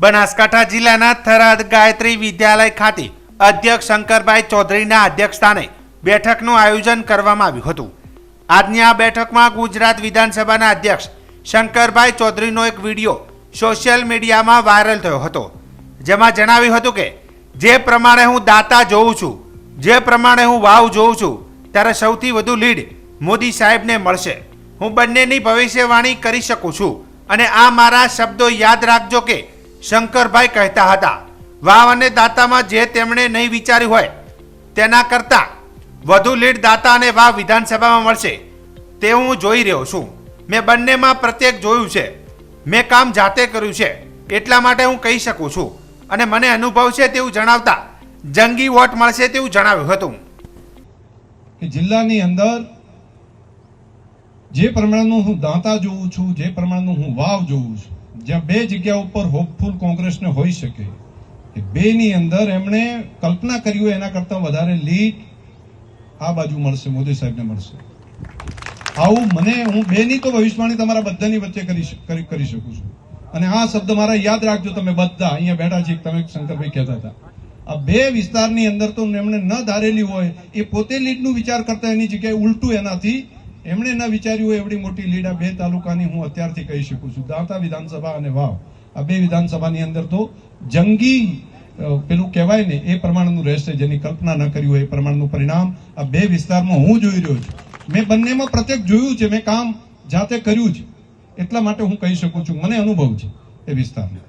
બનાસકાંઠા જિલ્લાના થરાદ ગાયત્રી વિદ્યાલય ખાતે અધ્યક્ષ શંકરભાઈ ચૌધરીના અધ્યક્ષસ્થાને બેઠકનું આયોજન કરવામાં આવ્યું હતું. આજની આ બેઠકમાં ગુજરાત વિધાનસભાના અધ્યક્ષ શંકરભાઈ ચૌધરીનો એક વીડિયો સોશિયલ મીડિયામાં વાયરલ થયો હતો. જેમાં જણાવ્યું હતું કે, જે પ્રમાણે હું દાતા જોઉં છું, જે પ્રમાણે હું વાવ જોઉં છું, ત્યારે સૌથી વધુ લીડ મોદી સાહેબને મળશે. હું બંનેની ભવિષ્યવાણી કરી શકું છું અને આ મારા શબ્દો યાદ રાખજો કે શંકરભાઈ કહેતા હતા, વાવ અને દાતામાં જે તેમણે નહીં વિચાર્યું હોય, તેના કરતાં વધુ લીડ દાતા અને વાવ વિધાનસભામાં મળશે. તે હું જોઈ રહ્યો છું. મેં બંનેમાં પ્રત્યેક જોયું છે. મેં કામ જાતે કર્યું છે. એટલા માટે હું કહી શકું છું. અને મને અનુભવ છે તેવું જણાવતા જંગી વોટ મળશે તેવું જણાવ્યું હતું. કે જિલ્લાની અંદર જે પ્રમાણનું હું દાંતા જોઉં છું, જે પ્રમાણનું હું વાવ જોઉં છું જ્યાં બે જગ્યા ઉપર હોપફુલ કોંગ્રેસને હોઈ શકે એ બેની અંદર એમણે કલ્પના કરી હોય એના કરતાં વધારે લીડ આ બાજુ મળશે, મોદી સાહેબને મળશે. આવું મને, હું બેની તો ભવિષ્યવાણી તમારા બધાની વચ્ચે કરી કરી કરી શકું છું. અને આ શબ્દ મારા યાદ રાખજો તમે બધા, અહીંયા બેઠા છે તમે શંકરભાઈ કહેતા હતા. આ બે વિસ્તારની અંદર તો એમણે ન ધારેલી હોય, એ પોતે લીડનું વિચાર કરતા એની જગ્યાએ ઉલટું એનાથી એમણે ન વિચાર્યું હોય એવડી મોટી લીડ આ બે તાલુકાની હું અત્યારથી કહી શકું છું. દાંતા વિધાનસભા અને વાવ. આ બે વિધાનસભાની અંદર તો જંગી પેલું કહેવાય ને, એ પ્રમાણનું રહેશે. જેની કલ્પના ન કરી હોય એ પ્રમાણનું પરિણામ આ બે વિસ્તારમાં હું જોઈ રહ્યો છું. મેં બંનેમાં પ્રત્યેક જોયું છે. મેં કામ જાતે કર્યું છે. એટલા માટે હું કહી શકું છું. મને અનુભવ છે એ વિસ્તારનો